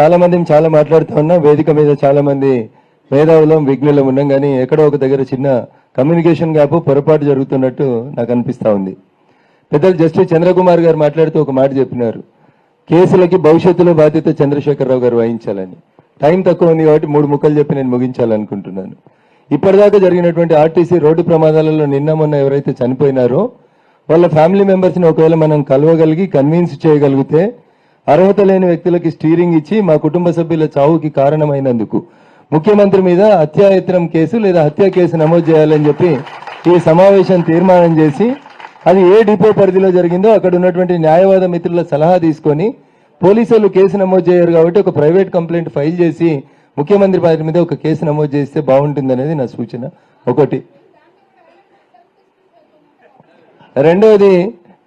చాలా మంది చాలా మాట్లాడుతూ ఉన్నా వేదిక మీద చాలా మంది మేధావులం విఘ్నులం ఉన్నాం కానీ ఎక్కడో ఒక దగ్గర చిన్న కమ్యూనికేషన్ గ్యాప్ పొరపాటు జరుగుతున్నట్టు నాకు అనిపిస్తూ ఉంది. పెద్దలు జస్టిస్ చంద్రకుమార్ గారు మాట్లాడుతూ ఒక మాట చెప్పినారు. కేసులకి భవిష్యత్తులో బాధ్యత చంద్రశేఖరరావు గారు వహించాలని. టైం తక్కువ ఉంది కాబట్టి మూడు ముక్కలు చెప్పి నేను ముగించాలనుకుంటున్నాను. ఇప్పటిదాకా జరిగినటువంటి ఆర్టీసీ రోడ్డు ప్రమాదాలలో నిన్న మొన్న ఎవరైతే చనిపోయినారో వాళ్ళ ఫ్యామిలీ మెంబర్స్ని ఒకవేళ మనం కలవగలిగి కన్విన్స్ చేయగలిగితే అర్హత లేని వ్యక్తులకి స్టీరింగ్ ఇచ్చి మా కుటుంబ సభ్యుల చావుకి కారణమైనందుకు. ముఖ్యమంత్రి మీద హత్యాయత్నం కేసు లేదా హత్య కేసు నమోదు చేయాలని చెప్పి ఈ సమావేశం తీర్మానం చేసి అది ఏ డిపో పరిధిలో జరిగిందో అక్కడ ఉన్నటువంటి న్యాయవాద మిత్రుల సలహా తీసుకొని పోలీసులు కేసు నమోదు చేయరు కాబట్టి ఒక ప్రైవేట్ కంప్లైంట్ ఫైల్ చేసి ముఖ్యమంత్రి వారి మీద ఒక కేసు నమోదు చేస్తే బాగుంటుందనేది నా సూచన. ఒకటి. రెండవది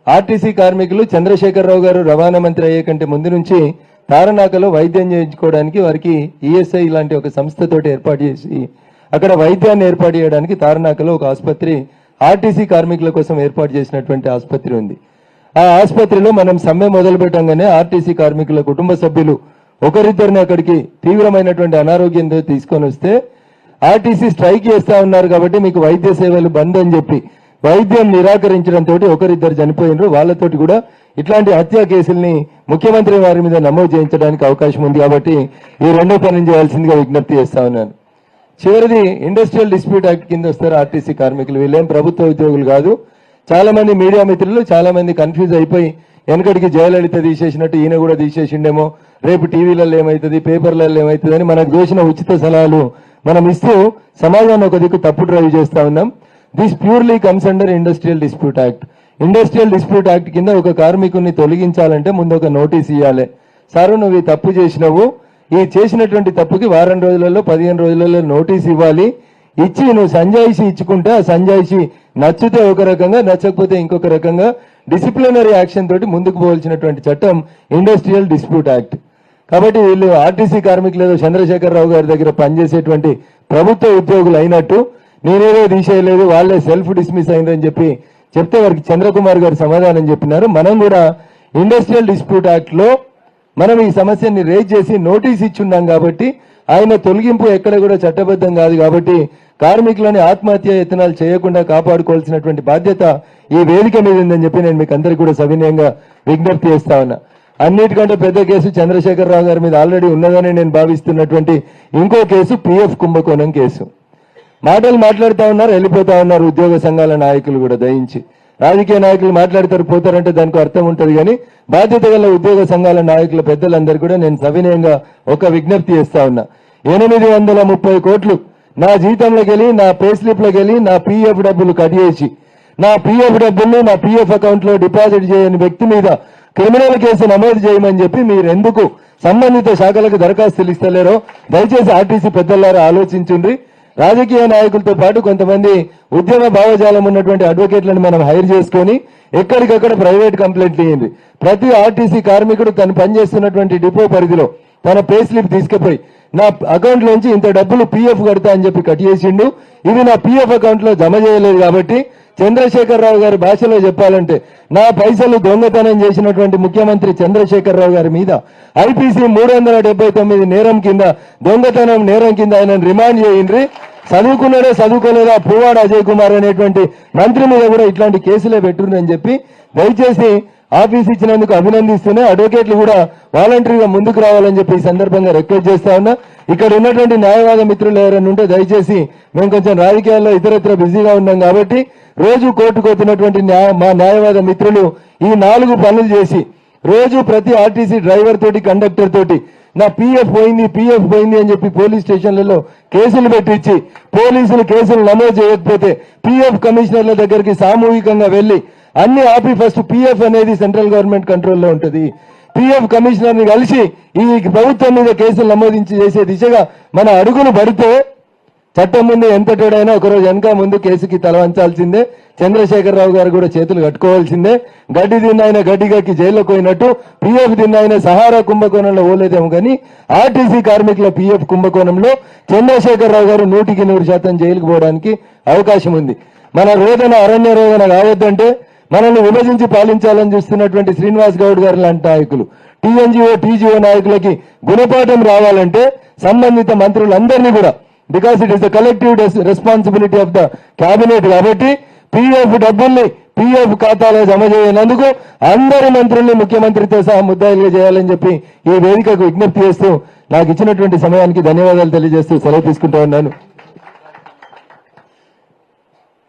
ఆర్టీసీ కార్మికులు చంద్రశేఖరరావు గారు రవాణా మంత్రి అయ్యే కంటే ముందు నుంచి తారనాకలో వైద్యం చేయించుకోవడానికి వారికి ఈఎస్ఐ లాంటి ఒక సంస్థతోటి ఏర్పాటు చేసి అక్కడ వైద్యాన్ని ఏర్పాటు చేయడానికి తారనాకలో ఒక ఆసుపత్రి ఆర్టీసీ కార్మికుల కోసం ఏర్పాటు చేసినటువంటి ఆసుపత్రి ఉంది. ఆ ఆసుపత్రిలో మనం సమ్మె మొదలు పెట్టంగానే ఆర్టీసీ కార్మికుల కుటుంబ సభ్యులు ఒకరిద్దరిని అక్కడికి తీవ్రమైనటువంటి అనారోగ్యంతో తీసుకొని వస్తే ఆర్టీసీ స్ట్రైక్ చేస్తా ఉన్నారు కాబట్టి మీకు వైద్య సేవలు బంద్ అని చెప్పి వైద్యం నిరాకరించడంతో ఒకరిద్దరు చనిపోయినారు. వాళ్ళతోటి కూడా ఇట్లాంటి హత్యా కేసుల్ని ముఖ్యమంత్రి వారి మీద నమోదు చేయించడానికి అవకాశం ఉంది కాబట్టి ఈ రెండో పని చేయాల్సిందిగా విజ్ఞప్తి చేస్తా ఉన్నాను. చివరిది ఇండస్ట్రియల్ డిస్ప్యూట్ యాక్ట్ కింద వస్తారు ఆర్టీసీ కార్మికులు. వీళ్ళేం ప్రభుత్వ ఉద్యోగులు కాదు. చాలా మంది మీడియా మిత్రులు చాలా మంది కన్ఫ్యూజ్ అయిపోయి వెనకడికి జయలలిత తీసేసినట్టు ఈయన కూడా తీసేసిండేమో. రేపు టీవీలలో ఏమవుతుంది పేపర్లలో ఏమవుతుంది అని మనకు దోచిన ఉచిత సలహాలు మనం ఇస్తూ సమాజాన్ని ఒక దిక్కు తప్పు డ్రైవ్ చేస్తా ఉన్నాం. This purely comes under industrial dispute act industrial dispute act కింద ఒక కార్మికుడిని తొలగించాలంటే ముందు ఒక నోటీస్ ఇవ్వాలి సారు నువ్వు ఈ తప్పు చేసినావు. ఈ చేసినటువంటి తప్పుకి వారం రోజులలో పదిహేను రోజులలో నోటీస్ ఇవ్వాలి. ఇచ్చి నువ్వు సంజాయిషి ఇచ్చుకుంటే ఆ సంజాయిషి నచ్చితే ఒక రకంగా నచ్చకపోతే ఇంకొక రకంగా డిసిప్లినరీ యాక్షన్ తోటి ముందుకు పోవాల్సినటువంటి చట్టం ఇండస్ట్రియల్ డిస్ప్యూట్ యాక్ట్ కాబట్టి వీళ్ళు ఆర్టీసీ కార్మికులు ఏదో చంద్రశేఖరరావు గారి దగ్గర పనిచేసేటువంటి ప్రభుత్వ ఉద్యోగులు అయినట్టు నేనేదో తీసేయలేదు వాళ్ళే సెల్ఫ్ డిస్మిస్ అయిందని చెప్పి చెప్తే వారికి చంద్రకుమార్ గారు సమాధానం చెప్పినారు. మనం కూడా ఇండస్ట్రియల్ డిస్ప్యూట్ యాక్ట్లో మనం ఈ సమస్యని రేజ్ చేసి నోటీస్ ఇచ్చున్నాం కాబట్టి ఆయన తొలగింపు ఎక్కడ కూడా చట్టబద్ధం కాదు కాబట్టి కార్మికులని ఆత్మహత్య యత్నాలు చేయకుండా కాపాడుకోవాల్సినటువంటి బాధ్యత ఈ వేదిక మీద ఉందని చెప్పి నేను మీకు అందరికీ కూడా సవినయంగా విజ్ఞప్తి చేస్తా ఉన్నా. అన్నిటికంటే పెద్ద కేసు చంద్రశేఖరరావు గారి మీద ఆల్రెడీ ఉన్నదని నేను భావిస్తున్నటువంటి ఇంకో కేసు పిఎఫ్ కుంభకోణం కేసు. మాటలు మాట్లాడుతూ ఉన్నారు వెళ్ళిపోతా ఉన్నారు ఉద్యోగ సంఘాల నాయకులు కూడా దయించి. రాజకీయ నాయకులు మాట్లాడతారు పోతారంటే దానికి అర్థం ఉంటుంది కానీ బాధ్యత గల ఉద్యోగ సంఘాల నాయకుల పెద్దలందరూ కూడా నేను సవినయంగా ఒక విజ్ఞప్తి చేస్తా ఉన్నా. ఎనిమిది వందల ముప్పై కోట్లు నా జీతంలోకి వెళ్ళి నా పే స్లిప్లోకి వెళ్ళి నా పీఎఫ్ డబ్బులు కట్ చేసి నా పీఎఫ్ డబ్బుల్ని నా పీఎఫ్ అకౌంట్లో డిపాజిట్ చేయని వ్యక్తి మీద క్రిమినల్ కేసు నమోదు చేయమని చెప్పి మీరు ఎందుకు సంబంధిత శాఖలకు దరఖాస్తులు ఇస్తలేరో దయచేసి ఆర్టీసీ పెద్దలారా ఆలోచించుండ్రి. రాజకీయ నాయకులతో పాటు కొంతమంది ఉద్యమ భావజాలం ఉన్నటువంటి అడ్వకేట్లను మనం హైర్ చేసుకొని ఎక్కడికక్కడ ప్రైవేట్ కంప్లైంట్లు ఇవ్వండి ప్రతి ఆర్టీసీ కార్మికుడు తను పనిచేస్తున్నటువంటి డిపో పరిధిలో తన పే స్లిప్ తీసుకుపోయి నా అకౌంట్ నుంచి ఇంత డబ్బులు పీఎఫ్ కడతా అని చెప్పి కట్ చేసిండు. ఇవి నా పీఎఫ్ అకౌంట్లో జమ చేయలేదు కాబట్టి చంద్రశేఖరరావు గారి భాషలో చెప్పాలంటే నా పైసలు దొంగతనం చేసినటువంటి ముఖ్యమంత్రి చంద్రశేఖరరావు గారి మీద ఐపీసీ మూడు వందల డెబ్బై తొమ్మిది నేరం కింద దొంగతనం నేరం కింద ఆయన రిమాండ్ చేయండి చదువుకున్నాడే చదువుకోలేదా? పువ్వాడ అజయ్ కుమార్ అనేటువంటి మంత్రి మీద కూడా ఇట్లాంటి కేసులే పెట్టుందని చెప్పి దయచేసి ఆఫీస్ ఇచ్చినందుకు అభినందిస్తూనే అడ్వకేట్లు కూడా వాలంటరీగా ముందుకు రావాలని చెప్పి ఈ సందర్భంగా రిక్వెస్ట్ చేస్తా ఉన్నా. ఇక్కడ ఉన్నటువంటి న్యాయవాద మిత్రులు ఎవరైనా ఉంటే దయచేసి మేము కొంచెం రాజకీయాల్లో ఇతరత్ర బిజీగా ఉన్నాం కాబట్టి రోజు కోర్టుకు వచ్చినటువంటి న్యాయ మా న్యాయవాద మిత్రులు ఈ నాలుగు పనులు చేసి రోజు ప్రతి ఆర్టీసీ డ్రైవర్ తోటి కండక్టర్ తోటి నా పిఎఫ్ పోయింది పిఎఫ్ పోయింది అని చెప్పి పోలీస్ స్టేషన్లలో కేసులు పెట్టించి పోలీసులు కేసులు నమోదు చేయకపోతే పిఎఫ్ కమిషనర్ల దగ్గరికి సామూహికంగా వెళ్ళి అన్ని ఆపి ఫస్ట్ పిఎఫ్ అనేది సెంట్రల్ గవర్నమెంట్ కంట్రోల్లో ఉంటుంది. పిఎఫ్ కమిషనర్ని కలిసి ఈ ప్రభుత్వం మీద కేసులు నమోదించి చేసే దిశగా మన అడుగులు పడితే చట్టం ముందు ఎంతటోడైనా ఒకరోజు వెనక ముందు కేసుకి తలవంచాల్సిందే. చంద్రశేఖరరావు గారు కూడా చేతులు కట్టుకోవాల్సిందే. గడ్డి తిన్న ఆయన గడ్డి గక్కి జైల్లోకి పోయినట్టు పిఎఫ్ తిన్న ఆయన సహారా కుంభకోణంలో పోలేదేమో కానీ ఆర్టీసీ కార్మికుల పిఎఫ్ కుంభకోణంలో చంద్రశేఖరరావు గారు నూటికి నూరు శాతం జైలుకు పోవడానికి అవకాశం ఉంది. మన రోదన అరణ్య రోదన కావద్దంటే మనల్ని విభజించి పాలించాలని చూస్తున్నటువంటి శ్రీనివాస్ గౌడ్ గారు లాంటి నాయకులు టీఎన్జిఓ టీజీఓ నాయకులకి గుణపాఠం రావాలంటే సంబంధిత మంత్రులందరినీ కూడా because it is the collective responsibility of the cabinet కాబట్టి పీఎఫ్ డబ్బుల్ని పీఎఫ్ ఖాతాలో జమ చేయనందుకు అందరి మంత్రుల్ని ముఖ్యమంత్రితో సహా ముద్దాయిలుగా చేయాలని చెప్పి ఈ వేదికకు విజ్ఞప్తి చేస్తూ నాకు ఇచ్చినటువంటి సమయానికి ధన్యవాదాలు తెలియజేస్తూ సెలవు తీసుకుంటా ఉన్నాను.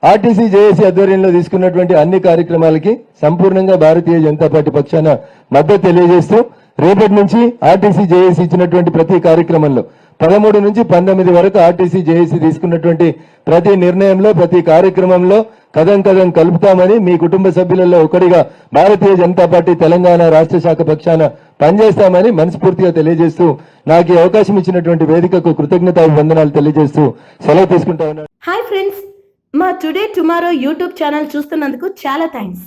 ఆర్టీసీ జేఏసీ ఆధ్వర్యంలో తీసుకున్నటువంటి అన్ని కార్యక్రమాలకి సంపూర్ణంగా భారతీయ జనతా పార్టీ పక్షాన మద్దతు తెలియజేస్తూ రేపటి నుంచి ఆర్టీసీ జేఏసీ ఇచ్చినటువంటి ప్రతి కార్యక్రమంలో పదమూడు నుంచి పంతొమ్మిది వరకు ఆర్టీసీ జేఏసీ తీసుకున్నటువంటి ప్రతి నిర్ణయంలో ప్రతి కార్యక్రమంలో కదం కదం కలుపుతామని మీ కుటుంబ సభ్యులలో ఒకరిగా భారతీయ జనతా పార్టీ తెలంగాణ రాష్ట్ర శాఖ పక్షాన పనిచేస్తామని మనస్ఫూర్తిగా తెలియజేస్తూ నాకు ఈ అవకాశం ఇచ్చినటువంటి వేదికకు కృతజ్ఞత వందనాలు తెలియజేస్తూ సెలవు తీసుకుంటా ఉన్నాను. హాయ్ ఫ్రెండ్స్ మా టుడే టుమారో యూట్యూబ్ ఛానల్ చూస్తున్నందుకు చాలా థ్యాంక్స్.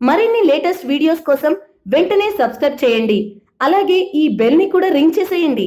మరిన్ని లేటెస్ట్ వీడియోస్ కోసం వెంటనే సబ్స్క్రైబ్ చేయండి. అలాగే ఈ బెల్ని కూడా రింగ్ చేసేయండి.